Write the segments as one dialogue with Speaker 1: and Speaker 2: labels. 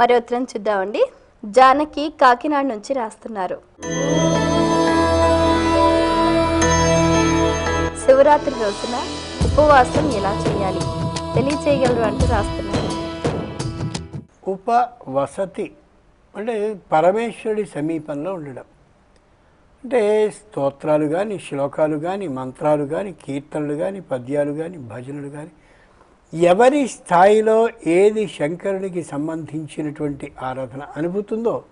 Speaker 1: మరి ఉత్తరం చూద్దామండి. జానకి కాకినాడ నుంచి రాస్తున్నారు. శివరాత్రి రోజున ఉపవాసం ఎలా చేయాలి? తెలియచేయగలరు అంటూ రాస్తున్నారు.
Speaker 2: ఉపవసతి అంటే పరమేశ్వరుడి సమీపంలో ఉండడం. అంటే స్తోత్రాలు కానీ శ్లోకాలు కానీ మంత్రాలు కానీ కీర్తనలు కానీ పద్యాలు కానీ భజనలు కానీ ఎవరి స్థాయిలో ఏది శంకరుడికి సంబంధించినటువంటి ఆరాధన అనుభూతుందో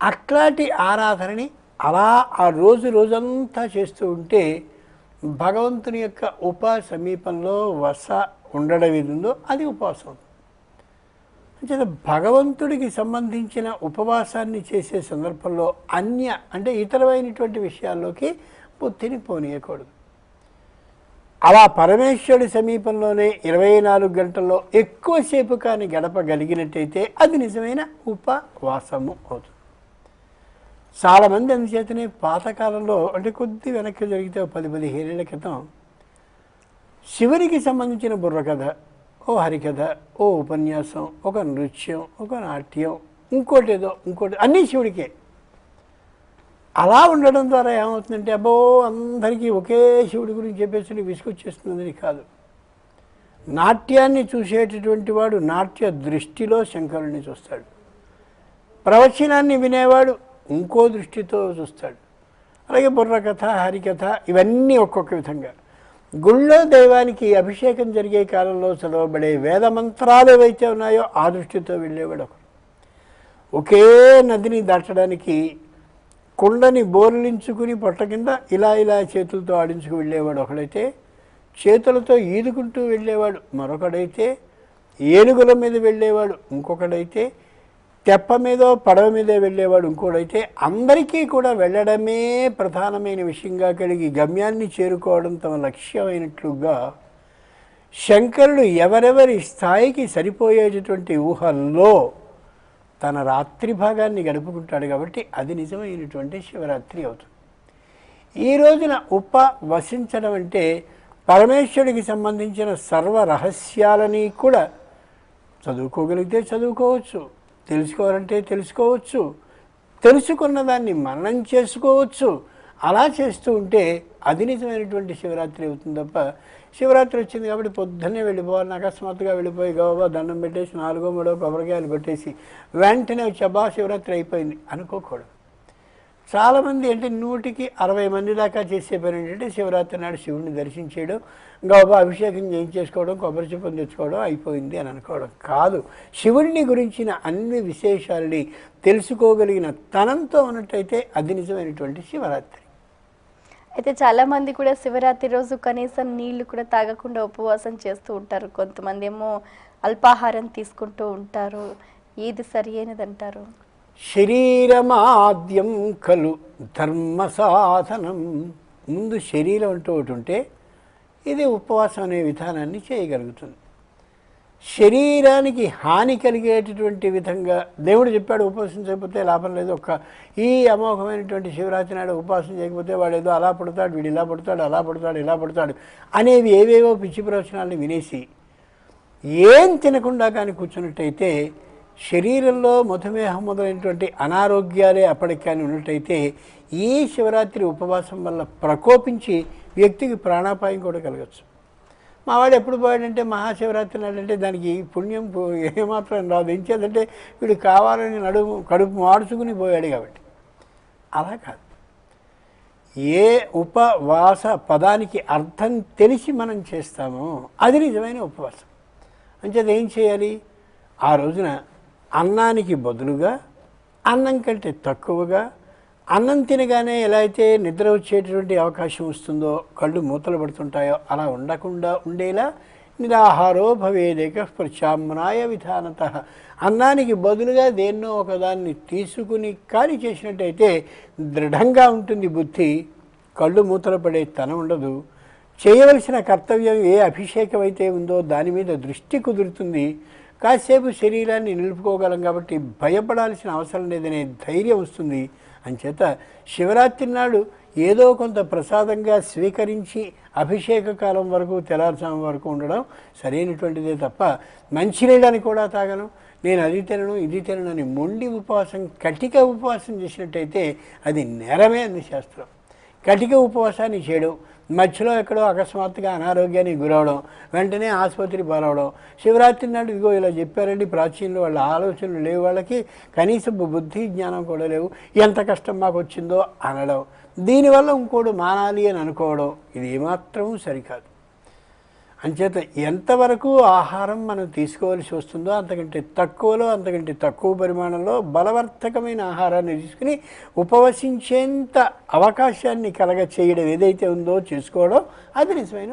Speaker 2: అట్లాంటి ఆరాధనని అలా ఆ రోజు రోజంతా చేస్తూ ఉంటే భగవంతుని యొక్క ఉప సమీపంలో వస ఉండడం ఏది ఉందో అది ఉపవాసం. అంచేత భగవంతుడికి సంబంధించిన ఉపవాసాన్ని చేసే సందర్భంలో అన్య అంటే ఇతరమైనటువంటి విషయాల్లోకి బుద్ధిని పోనీయకూడదు. అలా పరమేశ్వరుడి సమీపంలోనే ఇరవై నాలుగు గంటల్లో ఎక్కువసేపు కానీ గడపగలిగినట్టయితే అది నిజమైన ఉపవాసము అవుతుంది. చాలామంది అందుచేతనే పాతకాలంలో అంటే కొద్ది వెనక్కి జరిగితే పది పది పదిహేనేళ్ళ క్రితం శివునికి సంబంధించిన బుర్రకథ ఓ హరికథ ఓ ఉపన్యాసం ఒక నృత్యం ఒక నాట్యం ఇంకోటి ఏదో ఇంకోటి అన్నీ శివుడికే. అలా ఉండడం ద్వారా ఏమవుతుందంటే అబ్బో అందరికీ ఒకే శివుడి గురించి చెప్పేసి విసుకొచ్చేస్తుందని కాదు. నాట్యాన్ని చూసేటటువంటి వాడు నాట్య దృష్టిలో శంకరుణ్ణి చూస్తాడు. ప్రవచనాన్ని వినేవాడు ఇంకో దృష్టితో చూస్తాడు. అలాగే బుర్రకథ హరికథ ఇవన్నీ ఒక్కొక్క విధంగా. గుళ్ళో దైవానికి అభిషేకం జరిగే కాలంలో చదవబడే వేద మంత్రాలు ఏవైతే ఉన్నాయో ఆ దృష్టితో వెళ్ళేవాడు ఒకరు ఒకే నదిని దాటడానికి కుండని బోర్లించుకుని పొట్ట కింద ఇలా ఇలా చేతులతో ఆడించుకు వెళ్ళేవాడు ఒకడైతే చేతులతో ఈదుకుంటూ వెళ్ళేవాడు మరొకడైతే ఏనుగుల మీద వెళ్ళేవాడు ఇంకొకడైతే తెప్ప మీదో పడవ మీద వెళ్ళేవాడు ఇంకోడైతే అందరికీ కూడా వెళ్ళడమే ప్రధానమైన విషయంగా కలిగి గమ్యాన్ని చేరుకోవడం తమ లక్ష్యమైనట్లుగా శంకరుడు ఎవరెవరి స్థాయికి సరిపోయేటటువంటి ఊహల్లో తన రాత్రి భాగాన్ని గడుపుకుంటాడు కాబట్టి అది నిజమైనటువంటి శివరాత్రి అవుతుంది. ఈ రోజున ఉప వసించడం అంటే పరమేశ్వరుడికి సంబంధించిన సర్వ రహస్యాలని కూడా చదువుకోగలిగితే చదువుకోవచ్చు తెలుసుకోవాలంటే తెలుసుకోవచ్చు తెలుసుకున్న దాన్ని మననం చేసుకోవచ్చు అలా చేస్తూ ఉంటే అది నిజమైనటువంటి శివరాత్రి అవుతుంది తప్ప శివరాత్రి వచ్చింది కాబట్టి పొద్దున్నే వెళ్ళిపోవాలి అకస్మాత్తుగా వెళ్ళిపోయి గోబా దండం పెట్టేసి నాలుగో మూడో కొబ్బరికాయలు కొట్టేసి వెంటనే వచ్చి అబ్బా శివరాత్రి అయిపోయింది అనుకోకూడదు. చాలామంది అంటే నూటికి అరవై మంది దాకా చేసే పని ఏంటంటే శివరాత్రి నాడు శివుడిని దర్శించేయడం గోబా అభిషేకం చేయించేసుకోవడం కొబ్బరి చిప్పం తెచ్చుకోవడం అయిపోయింది అని అనుకోవడం కాదు. శివుడిని గురించిన అన్ని విశేషాలని తెలుసుకోగలిగిన తనంతో ఉన్నట్టయితే అది నిజమైనటువంటి శివరాత్రి.
Speaker 1: అయితే చాలా మంది కూడా శివరాత్రి రోజు కనీసం నీళ్ళు కూడా తాగకుండా ఉపవాసం చేస్తూ ఉంటారు. కొంతమంది ఏమో అల్పాహారం తీసుకుంటూ ఉంటారు. ఏది సరి అయినదంటారు?
Speaker 2: శరీరమాద్యం కలు ధర్మ సాధనం. ముందు శరీరం అంటూ ఒకటి ఉంటే ఇది ఉపవాసం అనే విధానాన్ని చేయగలుగుతుంది. శరీరానికి హాని కలిగేటటువంటి విధంగా దేవుడు చెప్పాడు ఉపవాసించకపోతే లాభం లేదు. ఒక్క ఈ అమోఘమైనటువంటి శివరాత్రి నాడు ఉపవాసం చేయకపోతే వాడు ఏదో అలా పడతాడు వీడు ఇలా పడతాడు అలా పడతాడు ఇలా పడతాడు అనేవి ఏవేవో పిచ్చి ప్రవచనాలను వినేసి ఏం తినకుండా కానీ కూర్చున్నట్టయితే శరీరంలో మధుమేహం మొదలైనటువంటి అనారోగ్యాలే అప్పటికి కానీ ఉన్నట్టయితే ఈ శివరాత్రి ఉపవాసం వల్ల ప్రకోపించి వ్యక్తికి ప్రాణాపాయం కూడా కలగచ్చు. మా వాడు ఎప్పుడు పోయాడంటే మహాశివరాత్రి నాడంటే దానికి పుణ్యం ఏమాత్రం రాదు. ఎంచేదంటే వీడు కావాలని నడుము కడుపు మార్చుకుని పోయాడు కాబట్టి. అలా కాదు. ఏ ఉపవాస పదానికి అర్థం తెలిసి మనం చేస్తామో అది నిజమైన ఉపవాసం. అంచేది ఏం చేయాలి? ఆ రోజున అన్నానికి బదులుగా అన్నం కంటే తక్కువగా అన్నం తినగానే ఎలా అయితే నిద్ర వచ్చేటటువంటి అవకాశం వస్తుందో కళ్ళు మూతలు పడుతుంటాయో అలా ఉండకుండా ఉండేలా నిరాహారో భవేదేక ప్రత్యామ్నాయ విధానత. అన్నానికి బదులుగా దేన్నో ఒకదాన్ని తీసుకుని ఖాళీ చేసినట్టయితే దృఢంగా ఉంటుంది బుద్ధి. కళ్ళు మూతలు పడే తనం ఉండదు. చేయవలసిన కర్తవ్యం ఏ అభిషేకం అయితే ఉందో దాని మీద దృష్టి కుదురుతుంది. కాసేపు శరీరాన్ని నిలుపుకోగలం కాబట్టి భయపడాల్సిన అవసరం లేదనే ధైర్యం వస్తుంది. అంచేత శివరాత్రి నాడు ఏదో కొంత ప్రసాదంగా స్వీకరించి అభిషేక కాలం వరకు తెల్లారుజాము వరకు ఉండడం సరైనటువంటిదే తప్ప మంచినీళ్ళని కూడా తాగను. నేను అది తినను ఇది తినను అని మొండి ఉపవాసం కటిక ఉపవాసం చేసినట్టయితే అది నేరమే అంది శాస్త్రం. కటిక ఉపవాసాన్ని చేయడం మధ్యలో ఎక్కడో అకస్మాత్తుగా అనారోగ్యానికి గురవడం వెంటనే ఆసుపత్రి పాలవడం. శివరాత్రి నాడు ఇదిగో ఇలా చెప్పారండి ప్రాచీనులు వాళ్ళ ఆలోచనలు లేవు వాళ్ళకి కనీసం బుద్ధి జ్ఞానం కూడా లేవు. ఎంత కష్టం మాకు వచ్చిందో అనడం. దీనివల్ల ఇంకోడు మానాలి అని అనుకోవడం ఇది ఏమాత్రమూ సరికాదు. అంచేత ఎంతవరకు ఆహారం మనం తీసుకోవాల్సి వస్తుందో అంతకంటే తక్కువలో అంతకంటే తక్కువ పరిమాణంలో బలవర్ధకమైన ఆహారాన్ని తీసుకుని ఉపవసించేంత అవకాశాన్ని కలగ చేయడం ఏదైతే ఉందో చేసుకోవడం అది నిజమైన